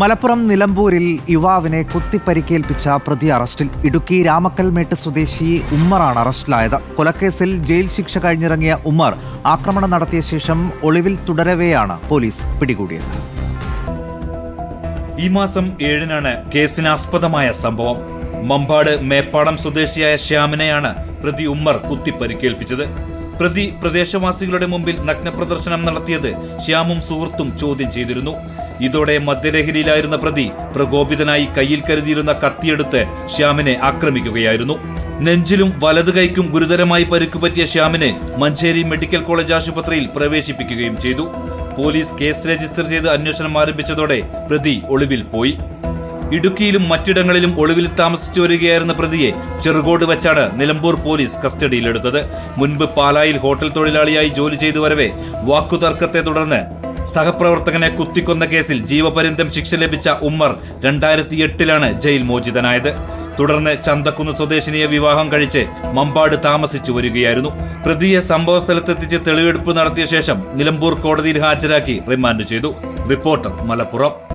മലപ്പുറം നിലമ്പൂരിൽ യുവാവിനെ കുത്തിപ്പരിക്കേൽപ്പിച്ച പ്രതി അറസ്റ്റിൽ ഇടുക്കി രാമക്കൽമേട്ട് സ്വദേശി ഉമ്മറാണ് അറസ്റ്റിലായത്. കൊലക്കേസിൽ ജയിൽ ശിക്ഷ കഴിഞ്ഞിറങ്ങിയ ഉമ്മർ ആക്രമണം നടത്തിയ ശേഷം ഒളിവിൽ തുടരവെയാണ് പോലീസ് പിടികൂടിയത്. ഈ മാസം ഏഴിനാണ് കേസിനാസ്പദമായ സംഭവം. മമ്പാട് മേപ്പാടം സ്വദേശിയായ ശ്യാമിനെയാണ് പ്രതി ഉമ്മർ കുത്തിപ്പരിക്കേൽപ്പിച്ചത്. പ്രതി പ്രദേശവാസികളുടെ മുമ്പിൽ നഗ്നപ്രദർശനം നടത്തിയത് ശ്യാമും സുഹൃത്തും ചോദ്യം ചെയ്തിരുന്നു. ഇതോടെ മദ്യലഹരിയിലായിരുന്ന പ്രതി പ്രകോപിതനായി കയ്യിൽ കരുതിയിരുന്ന കത്തിയെടുത്ത് ശ്യാമിനെ ആക്രമിക്കുകയായിരുന്നു. നെഞ്ചിലും വലതു കൈക്കും ഗുരുതരമായി പരിക്കുപറ്റിയ ശ്യാമിനെ മഞ്ചേരി മെഡിക്കൽ കോളേജ് ആശുപത്രിയിൽ പ്രവേശിപ്പിക്കുകയും ചെയ്തു. പോലീസ് കേസ് രജിസ്റ്റർ ചെയ്ത് അന്വേഷണം ആരംഭിച്ചതോടെ പ്രതി ഒളിവിൽ പോയി. ഇടുക്കിയിലും മറ്റിടങ്ങളിലും ഒളിവിൽ താമസിച്ചു വരികയായിരുന്ന പ്രതിയെ ചെറുകോട് വെച്ചാണ് നിലമ്പൂർ പോലീസ് കസ്റ്റഡിയിലെടുത്തത്. മുൻപ് പാലായിൽ ഹോട്ടൽ തൊഴിലാളിയായി ജോലി ചെയ്തു വരവെ വാക്കുതർക്കത്തെ തുടർന്ന് സഹപ്രവർത്തകനെ കുത്തിക്കൊന്ന കേസിൽ ജീവപര്യന്തം ശിക്ഷ ലഭിച്ച ഉമ്മർ രണ്ടായിരത്തി എട്ടിലാണ് ജയിൽ മോചിതനായത്. തുടർന്ന് ചന്തക്കുന്ന് സ്വദേശിനിയെ വിവാഹം കഴിച്ച് മമ്പാട് താമസിച്ചു വരികയായിരുന്നു. പ്രതിയെ സംഭവ സ്ഥലത്തെത്തിച്ച് തെളിവെടുപ്പ് നടത്തിയ ശേഷം നിലമ്പൂർ കോടതിയിൽ ഹാജരാക്കി റിമാൻഡ് ചെയ്തു. റിപ്പോർട്ടർ മലപ്പുറം.